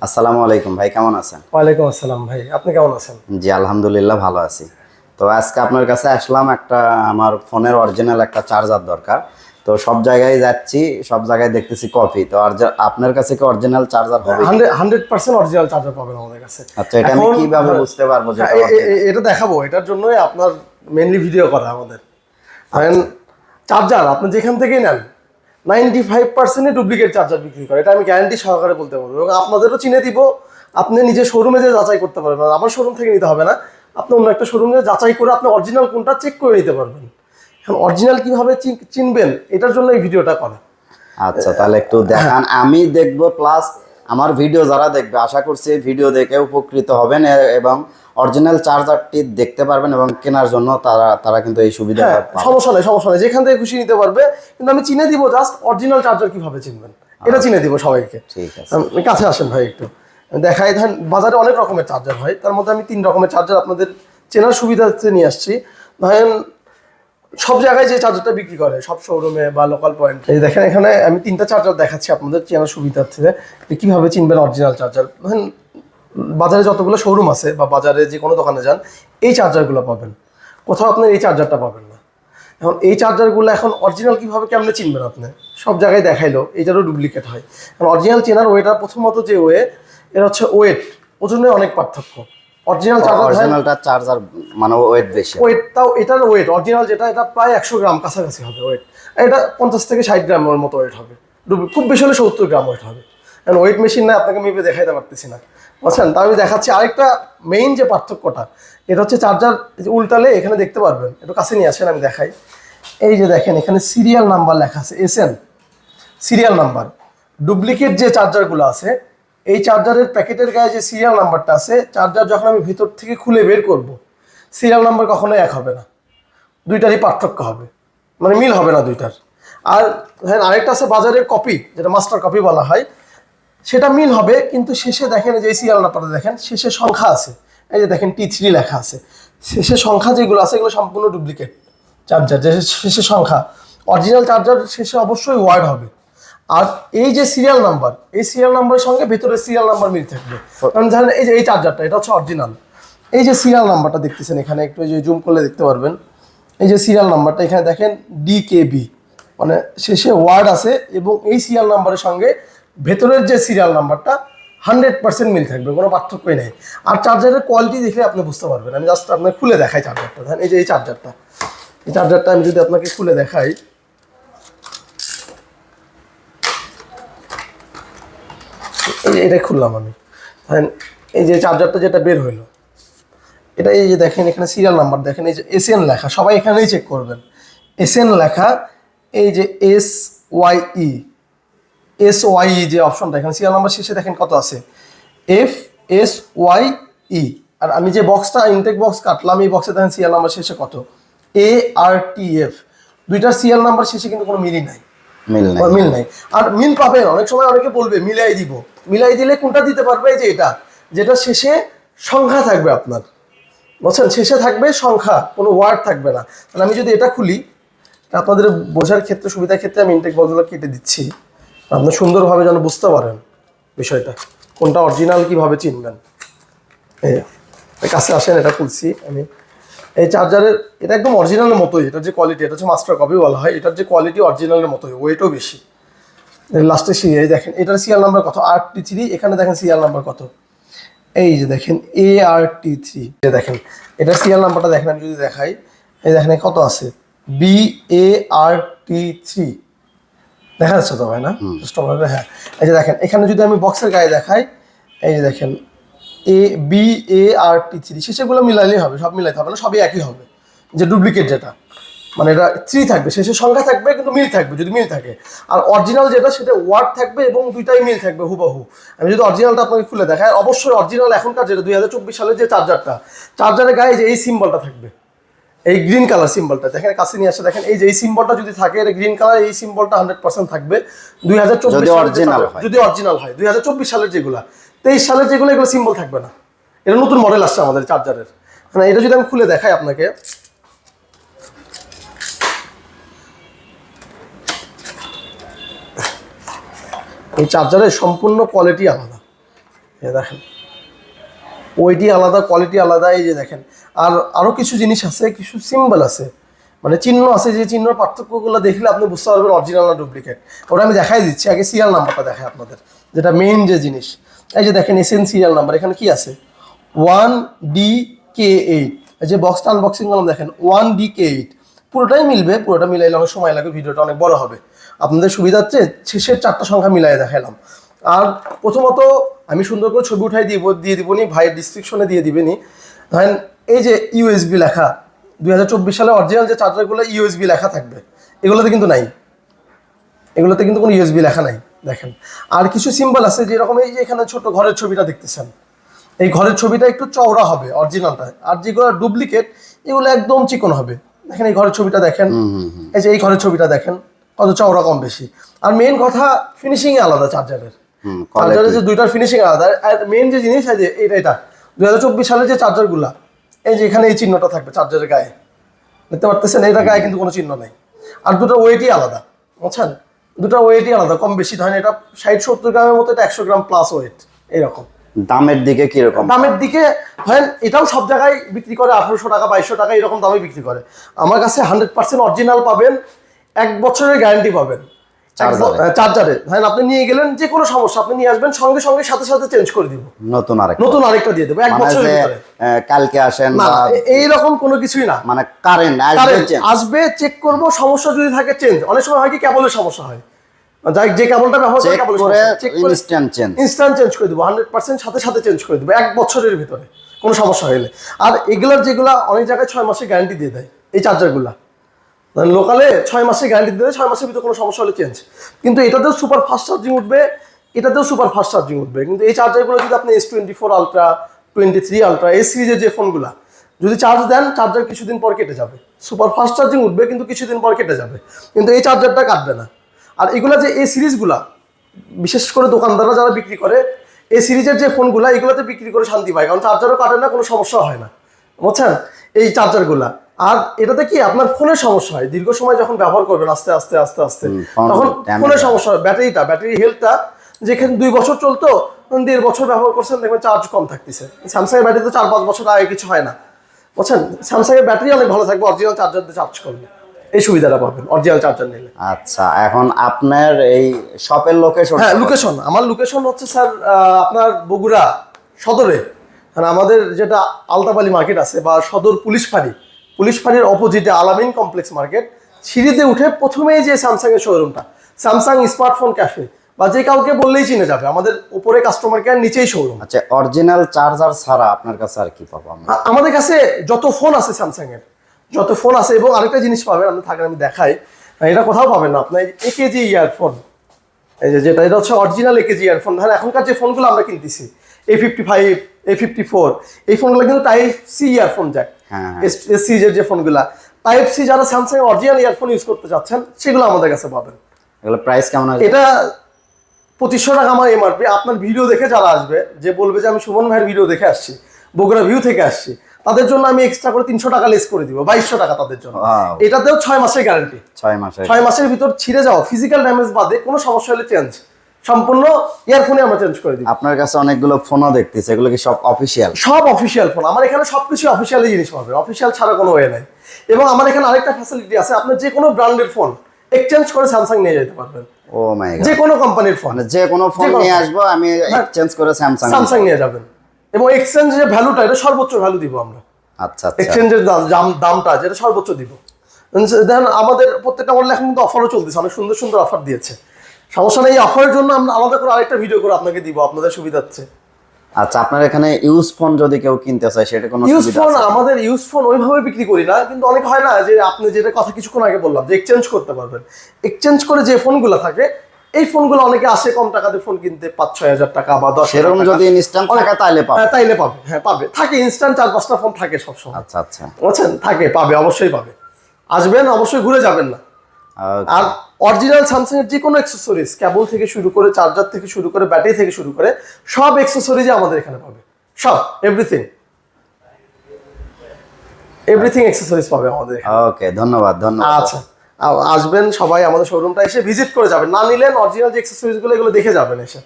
আসসালামু আলাইকুম ভাই কেমন আছেন? ওয়ালাইকুম আসসালাম ভাই আপনি কেমন আছেন? জি আলহামদুলিল্লাহ ভালো আছি। তো আজকে আপনার কাছে আসলাম একটা আমার ফোনের অরিজিনাল একটা চার্জার দরকার। তো সব জায়গায় যাচ্ছি সব জায়গায় দেখতেছি কপি তো অরজা- আপনার কাছে কি অরিজিনাল চার্জার হবে hundred hundred percent original charger পাবেন আমাদের কাছে। আচ্ছা এটা আমি কীভাবে বুঝতে পারব যে হ্যাঁ, এটা দেখাবো এটার জন্যই আপনার মেনলি ভিডিও করা আমাদের। চার্জার আপনি যেখান থেকেই নেন নাইনটি ফাইভ পার্সেন্টে ডুপ্লিকেট চার্জার বিক্রি করে। এটা আমি গ্যারান্টি সহকারে বলতে পারব। এবং আপনাদেরও চিনে দিব আপনি নিজে শোরুমে যে যাচাই করতে পারবেন আমার শোরুম থেকে নিতে হবে না। আপনি অন্য একটা শোরুমে যাচাই করে আপনি অরিজিনাল কোনটা চেক করে নিতে পারবেন। এখন অরিজিনাল কীভাবে চিন- চিনবেন এটার জন্য এই ভিডিওটা করা। আচ্ছা তাহলে একটু দেখান। আমি দেখব প্লাস আমার ভিডিও যারা দেখবে আশা করছি এই ভিডিও দেখে উপকৃত হবেন এবং অরিজিনাল চার্জারটি দেখতে পারবেন এবং কেনার জন্য তারা তারা কিন্তু এই সুবিধাটা হ্যাঁ সমস্যা নেই সমস্যা নেই। যেখান থেকে খুশি নিতে পারবে কিন্তু আমি চিনে দিব জাস্ট অরিজিনাল চার্জার কীভাবে চিনবেন। এটা চিনে দিব সবাইকে। ঠিক আছে। কাছে আসেন ভাই একটু। দেখাই ধরেন বাজারে অনেক রকমের চার্জার হয়। তার মধ্যে আমি তিন রকমের চার্জার আপনাদের চেনার সুবিধাতে নিয়ে আসছি। ধরেন সব জায়গায় যে চার্জারটা বিক্রি করে সব শোরুমে বা লোকাল পয়েন্ট এই দেখেন এখানে আমি তিনটা চার্জার দেখাচ্ছি আপনাদের চেনার সুবিধার্থে যে কীভাবে চিনবেন অরিজিনাল চার্জার ধরেন বাজারে যতগুলো শোরুম আছে বা বাজারে যে কোনো দোকানে যান এই চার্জারগুলো পাবেন। কোথাও আপনার এই চার্জারটা পাবেন না। এখন এই চার্জারগুলো এখন অরিজিনাল কীভাবে কেমনে চিনবেন আপনি? সব জায়গায় দেখাইলো এটারও ডুপ্লিকেট হয়। এখন অরিজিনাল চেনার ওয়েটার প্রথমত যে ওয়ে এর হচ্ছে ওয়েট ওজনে অনেক পার্থক্য। অরিজিনাল চার্জার অরিজিনালটা চার্জার মানে ওয়েট বেশি। ওয়েটটাও এটার ওয়েট অরিজিনাল যেটা এটা প্রায় একশো গ্রাম কাছাকাছি হবে ওয়েট এটা পঞ্চাশ থেকে ষাট গ্রামের মতো ওয়েট হবে। খুব বেশি হলে সত্তর গ্রাম ওয়েট হবে। কারণ ওয়েট মেশিন না আপনাকে মেপে দেখাইতে পারতেছি না। বুঝছেন তা আমি দেখাচ্ছি আরেকটা মেইন যে পার্থক্যটা, এটা হচ্ছে চার্জার উল্টালে এখানে দেখতে পারবেন, একটু কাছে নিয়ে আসেন, আমি দেখাই। এই যে দেখেন, এখানে সিরিয়াল নাম্বার লেখা আছে S N serial number duplicate যে চার্জারগুলো আছে, এই চার্জারের প্যাকেটের গায়ে যে সিরিয়াল নাম্বারটা আছে চার্জার যখন আমি ভিতর থেকে খুলে বের করব সিরিয়াল নাম্বার কখনোই এক হবে না। দুইটারই পার্থক্য হবে মানে মিল হবে না দুইটার। আর ধরেন আরেকটা আছে বাজারের কপি যেটা মাস্টার কপি বলা হয় সেটা মিল হবে কিন্তু শেষে দেখেন যে সিরিয়াল নাম্বারটা দেখেন শেষে সংখ্যা আছে। এই যে দেখেন টি থ্রি লেখা আছে। শেষে সংখ্যা যেগুলো আছে এগুলো সম্পূর্ণ ডুপ্লিকেট চার্জার যে শেষে সংখ্যা। অরিজিনাল চার্জার শেষে অবশ্যই ওয়ার্ড হবে। আর এই যে সিরিয়াল নাম্বার এই সিরিয়াল নাম্বারের সঙ্গে ভেতরে সিরিয়াল নাম্বার মিল থাকবে। কারণ ধরেন এই যে এই চার্জারটা এটা হচ্ছে অরিজিনাল এই যে সিরিয়াল নাম্বারটা দেখতেছেন এখানে একটু এই যে জুম করলে দেখতে পারবেন। এই যে সিরিয়াল নাম্বারটা এখানে দেখেন ডি কে বি মানে শেষে ওয়ার্ড আছে এবং এই সিরিয়াল নাম্বারের সঙ্গে ভেতরের যে সিরিয়াল নাম্বারটা হান্ড্রেড পার্সেন্ট মিল থাকবে, কোনো পার্থক্যই নেই। আর চার্জারের কোয়ালিটি দেখলে আপনি বুঝতে পারবেন। আমি জাস্ট আপনাকে খুলে দেখাই চার্জারটা দেখেন এই যে এই চার্জারটা এই চার্জারটা আমি যদি আপনাকে খুলে দেখাই এটাই খুললাম আমি। ধরেন এই যে চার্জারটা যেটা বের হইল, এটা এই যে দেখেন, এখানে সিরিয়াল নাম্বার দেখেন, এই যে এসএন লেখা, সবাই এখানেই চেক করবেন। এসএন লেখা, এই যে S Y E S Y যে অপশনটা এখানে সিরিয়াল নাম্বার শেষে দেখেন কত আছে? এফ এস ওয়াই ই আর আমি যে বক্সটা ইনটেক বক্স কাটলাম এই বক্সে দেখেন সিরিয়াল নাম্বার শেষে কত? এ আর টি এফ দুইটার সিরিয়াল নাম্বার শেষে কিন্তু কোনো মিলই নাই। মিল নেই। বা মিল নাই। আর মিল পাবেন অনেক সময় অনেকে বলবে মিলাই দিব। মিলাই দিলে কোনটা দিতে পারবে? যে এটা। যেটা শেষে সংখ্যা থাকবে আপনার। বুঝছেন? শেষে থাকবে সংখ্যা কোনো ওয়ার্ড থাকবে না। তাহলে আমি যদি এটা খুলি আপনাদের বোঝার ক্ষেত্রে সুবিধার ক্ষেত্রে আমি ইনটেক বক্সগুলো কেটে দিচ্ছি। আপনার সুন্দরভাবে যেন বুঝতে পারেন বিষয়টা। কোনটা অরিজিনাল কীভাবে চিনবেন? এই কাছে আসেন, এটা খুলছি আমি। এই চার্জারের এটা একদম অরিজিনালের মতোই, এটার যে কোয়ালিটি এটা হচ্ছে মাস্টার কপি বলা হয়, এটার যে কোয়ালিটি অরিজিনালের মতোই ওয়েটও বেশি। লাস্টে সিরিয়াল দেখেন, এটার সিরিয়াল নাম্বার কত? আর টি থ্রি এখানে দেখেন সিরিয়াল নাম্বার কত? এই যে দেখেন এ আর টি থ্রি দেখেন, এটার সিরিয়াল নাম্বারটা দেখেন, আমি যদি দেখাই, এই দেখেন কত আছে? B A R T three দেখা যাচ্ছে তো ভাই না? Just হ্যাঁ এই যে দেখেন এখানে যদি আমি বক্সের গায়ে দেখাই এই যে দেখেন A B A R T three শেষেগুলো মিলাইলেই হবে সব মিলাইতে হবে না সবই একই হবে যে ডুপ্লিকেট যেটা। মানে এটা থ্রি থাকবে শেষে সংখ্যা থাকবে কিন্তু মিল থাকবে যদি মিল থাকে। আর অরিজিনাল যেটা সেটা ওয়ার্ড থাকবে এবং দুইটাই মিল থাকবে হুবহু। আমি যদি অরিজিনালটা আপনাকে খুলে দেখাই অবশ্যই অরিজিনাল এখনকার যেটা দুই হাজার চব্বিশ সালের যে চার্জারটা চার্জারের গায়ে যে এই সিম্বলটা থাকবে। এই গ্রিন কালার সিম্বলটা দেখেন কাছে নিয়ে আসে দেখেন এই যে এই সিম্বলটা যদি থাকে এটা গ্রিন কালার এই সিম্বলটা হান্ড্রেড পার্সেন্ট থাকবে। দুই হাজার চব্বিশ যদি হয়। অরিজিনাল হয়। দুই হাজার চব্বিশ সালের যেগুলা। তেইশ সালের যেগুলো এগুলো সিম্বল থাকবে না। এটা নতুন মডেল আসছে আমাদের চার্জারের মানে এটা যদি আমি খুলে দেখাই আপনাকে। এই চার্জারের সম্পূর্ণ কোয়ালিটি আলাদা। দেখেন। ওইটি আলাদা কোয়ালিটি আলাদা, এই যে দেখেন। আর আরও কিছু জিনিস আছে, কিছু সিম্বল আছে। মানে চিহ্ন আছে, যে চিহ্নর পার্থক্যগুলো দেখলে আপনি বুঝতে পারবেন অরিজিনাল না ডুপ্লিকেট ওটা আমি দেখাই দিচ্ছি, আগে সিরিয়াল নাম্বারটা দেখাই আপনাদের, যেটা মেইন যে জিনিস। এই যে দেখেন এসএন সিরিয়াল নাম্বার এখানে কি আছে? ওয়ান ডি কে এইট এই যে বক্সটা আনবক্সিং করলাম দেখেন ওয়ান ডি কে এইট পুরোটাই মিলবে, পুরোটা মিলাইলে অনেক সময় লাগে ভিডিওটা অনেক বড় হবে। আপনাদের সুবিধার্থে শেষের চারটা সংখ্যা মিলাই দেখালাম আর প্রথমত আমি সুন্দর করে ছবি উঠাই দিব দিয়ে দিব নি ভাইয়ের ডিসক্রিপশনে দিয়ে দিবেনি। ধরেন এই যে ইউএসবি লেখা দুই হাজার চব্বিশ সালে অরিজিনাল যে চার্জারগুলো ইউএসবি লেখা থাকবে এগুলোতে কিন্তু নাই। এগুলোতে কিন্তু কোনো ইউএসবি লেখা নাই দেখেন। আর কিছু সিম্বল আছে যেরকম এই যে এখানে ছোট ঘরের ছবিটা দেখতেছেন। এই ঘরের ছবিটা একটু চওড়া হবে অরিজিনালটা আর যেগুলো ডুপ্লিকেট এগুলো একদম চিকন হবে। দেখেন এই ঘরের ছবিটা দেখেন। এই যে এই ঘরের ছবিটা দেখেন কত চওড়া কম বেশি। আর মেন কথা ফিনিশিং আলাদা চার্জারের চার্জারের যে দুইটার ফিনিশিং আলাদা। আর মেন যে জিনিস আছে এটা এটা। দুই হাজার চব্বিশ সালের যে চার্জারগুলা এই যে এখানে এই চিহ্নটা থাকবে চার্জারের গায়ে। দেখতে পারতেছেন এটা গায়ে কিন্তু কোনো চিহ্ন নাই। আর দুটো ওয়েটই আলাদা বুঝছেন? দুটো ওয়েটই আলাদা কম বেশি। ধরেন এটা ষাট সত্তর গ্রামের মতো এটা একশো গ্রাম প্লাস ওয়েট এরকম। দামের দিকে কীরকম? দামের দিকে ধরেন এটাও সব জায়গায় বিক্রি করে আঠারোশো টাকা বাইশশো টাকা এরকম দামে বিক্রি করে। আমার কাছে হান্ড্রেড পার্সেন্ট অরিজিনাল পাবেন এক বছরের গ্যারান্টি পাবেন। চার্জারে? ধরেন আপনি নিয়ে গেলেন যে কোনো সমস্যা আপনি নিয়ে আসবেন সঙ্গে সঙ্গে সাথে সাথে চেঞ্জ করে দিব। নতুন আরেক নতুন আরেকটা দিয়ে দেবো এক মানে বছরের ভিতরে। কালকে আসেন না বা না, এ- এইরকম কোনো কিছুই না। মানে কারেন্ট আসবে আসবে চেক করব সমস্যা যদি থাকে চেঞ্জ অনেক সময় হয় কি কেবলের সমস্যা হয়। যাই যে কেবলটা ব্যবহার করে করে ইনস্ট্যান্ট চেঞ্জ ইনস্ট্যান্ট চেঞ্জ করে দেবো হান্ড্রেড পার্সেন্ট সাথে সাথে চেঞ্জ করে দেবো এক বছরের ভিতরে। কোনো সমস্যা হলে। আর এগুলার যেগুলা অনেক জায়গায় ছয় মাসের গ্যারান্টি দিয়ে দেয় এই চার্জারগুলা লোকালে ছয় মাসের গ্যারান্টি দেয় ছয় মাসের ভিতরে কোনো সমস্যা হলে চেঞ্জ কিন্তু এটাতেও সুপার ফাস্ট চার্জিং উঠবে, এটাতেও সুপার ফাস্ট চার্জিং উঠবে। কিন্তু এই চার্জারগুলো যদি আপনি S twenty four ultra twenty three ultra এই সিরিজের যে ফোনগুলা যদি চার্জ দেন চার্জার কিছুদিন পর কেটে যাবে। সুপার ফাস্ট চার্জিং উঠবে, কিন্তু কিছুদিন পর কেটে যাবে। কিন্তু এই চার্জারটা কাটবে না। আর এগুলো যে এই সিরিজগুলা বিশেষ করে দোকানদাররা যারা বিক্রি করে, এই সিরিজের যে ফোনগুলো এগুলোতে বিক্রি করে শান্তি পায়। কারণ চার্জারও কাটে না, কোনো সমস্যা হয় না। বুঝছেন? এই চার্জারগুলা আর এটাতে কি আপনার ফোনের সমস্যা হয়? দীর্ঘ সময় যখন ব্যবহার করবেন আস্তে আস্তে আস্তে আস্তে তখন ফোনের সমস্যা হয়। ব্যাটারিটা ব্যাটারি হেলথটা যেখানে দুই বছর চলতো দেড় বছর ব্যবহার করছেন দেখবেন চার্জ কম থাকতেছে। স্যামসাংয়ের ব্যাটারি তো চার পাঁচ বছর আগে কিছু হয় না। বুঝছেন? স্যামসাংয়ের ব্যাটারি অনেক ভালো থাকবে অরিজিনাল চার্জার দিয়ে চার্জ করলে। এই সুবিধাটা পাবেন অরিজিনাল চার্জার নিলে। আচ্ছা এখন আপনার এই শপের লোকেশন হ্যাঁ লোকেশন আমার লোকেশন হচ্ছে স্যার আপনার বগুড়া সদরে। মানে আমাদের যেটা আলতাবালি মার্কেট আছে বা সদর পুলিশ ফাঁড়ি পুলিশ ফাঁড়ির অপোজিটে আলামিন কমপ্লেক্স মার্কেট সিঁড়িতে উঠে প্রথমেই যে স্যামসাং এর শোরুমটা স্যামসাং স্মার্টফোন ক্যাফে বা যে কাউকে বললেই চিনে যাবে আমাদের উপরে কাস্টমার কেয়ার নিচেই শোরুম আচ্ছা অরিজিনাল চার্জার ছাড়া আপনার কাছে আর কি পাবো আমরা? আমাদের কাছে যত ফোন আছে স্যামসাং এর যত ফোন আছে এবং আরেকটা জিনিস পাবেন আপনি থাকেন আমি দেখাই। এটা কোথাও পাবেন না আপনার একেজি ইয়ারফোন এই যে যেটা এটা হচ্ছে অরিজিনাল একেজি ইয়ারফোন ধরেন এখনকার যে ফোনগুলো আমরা কিনতেছি A fifty five A fifty four এই ফোনগুলো কিন্তু টাইপ সি ইয়ারফোন যায় সিজের যে ফোনগুলা টাইপ সি যারা স্যামসাং অরিজিনাল ইয়ারফোন ইউজ করতে চাচ্ছেন সেগুলো আমাদের কাছে পাবেন। এগুলো প্রাইস কেমন আছে এটা পঁচিশশো টাকা আমার এমআরপি আপনার ভিডিও দেখে যারা আসবে যে বলবে যে আমি সুমন ভাইয়ের ভিডিও দেখে আসছি বগুড়া ভিউ থেকে আসছি তাদের জন্য আমি এক্সট্রা করে তিনশো টাকা লেস করে দিব বাইশশো টাকা তাদের জন্য। এটাতেও ছয় মাসের গ্যারান্টি ছয় মাসের। ছয় মাসের ভিতর ছিঁড়ে যাওয়া ফিজিক্যাল ড্যামেজ বাদে কোনো সমস্যা হলে চেঞ্জ সম্পূর্ণ ইয়ারফোনে আমরা চেঞ্জ করে দিই। আপনার কাছে অনেকগুলো ফোনও দেখতেছি এগুলো কি সব অফিসিয়াল সব অফিসিয়াল ফোন আমার এখানে সবকিছু অফিসিয়ালি জিনিস পাবে। অফিসিয়াল ছাড়া কোনো ওয়ে নাই। এবং আমার এখানে আরেকটা ফ্যাসিলিটি আছে। আপনার যে কোনো ব্র্যান্ডের ফোন এক্সচেঞ্জ করে স্যামসাং নিয়ে যেতে পারবেন। ও মাই গড যে কোনো কোম্পানির ফোন যে কোনো ফোন নিয়ে। আসব আমি হ্যাঁ। এক্সচেঞ্জ করে স্যামসাং স্যামসাং নিয়ে যাবেন। এবং এক্সচেঞ্জ যে ভ্যালুটা এটা সর্বোচ্চ ভ্যালু দিব আমরা। আচ্ছা আচ্ছা। এক্সচেঞ্জের দাম দামটা যেটা সর্বোচ্চ দিব। দেন আমাদের প্রত্যেকটা মডেল এখন কিন্তু অফারও চলতেছে। অনেক সুন্দর সুন্দর অফার দিয়েছে। সমস্যা নেই অফারের জন্য আমরা আলাদা করে আরেকটা ভিডিও করে আপনাকে দিব আপনাদের সুবিধার্থে আচ্ছা আপনার এখানে ইউজ ফোন যদি কেউ কিনতে চায় সেটা কোনো ইউজ ফোন আমাদের ইউজ ফোন ওইভাবে বিক্রি করি না কিন্তু অনেক হয় না যে আপনি যেটা কথা কিছুক্ষণ আগে বললাম যে এক্সচেঞ্জ করতে পারবেন। এক্সচেঞ্জ করে যে ফোনগুলো থাকে এই ফোনগুলো অনেকে আসে কম টাকাতে ফোন কিনতে পাঁচ ছয় হাজার টাকা বা দশ সেরকম যদি ইনস্ট্যান্ট থাকে তাহলে পাবে। হ্যাঁ তাইলে পাবে হ্যাঁ পাবে। থাকে ইনস্ট্যান্ট চার পাঁচটা ফোন থাকে সবসময়। আচ্ছা আচ্ছা। বুঝছেন? থাকে পাবে অবশ্যই পাবে। আসবেন অবশ্যই ঘুরে যাবেন না। Okay. আর অরিজিনাল স্যামসাং এর যে কোনো অ্যাক্সেসরিজ কেবল থেকে শুরু করে চার্জার থেকে শুরু করে ব্যাটারি থেকে শুরু করে সব অ্যাক্সেসরিজ আমাদের এখানে পাবে। সব এভরিথিং এভরিথিং অ্যাক্সেসরিজ পাবে আমাদের ওকে ধন্যবাদ ধন্যবাদ। আচ্ছা আসবেন সবাই আমাদের শোরুমটা এসে ভিজিট করে যাবেন। না নিলেন অরিজিনাল যে অ্যাক্সেসরিজগুলো এগুলো দেখে যাবেন এসে।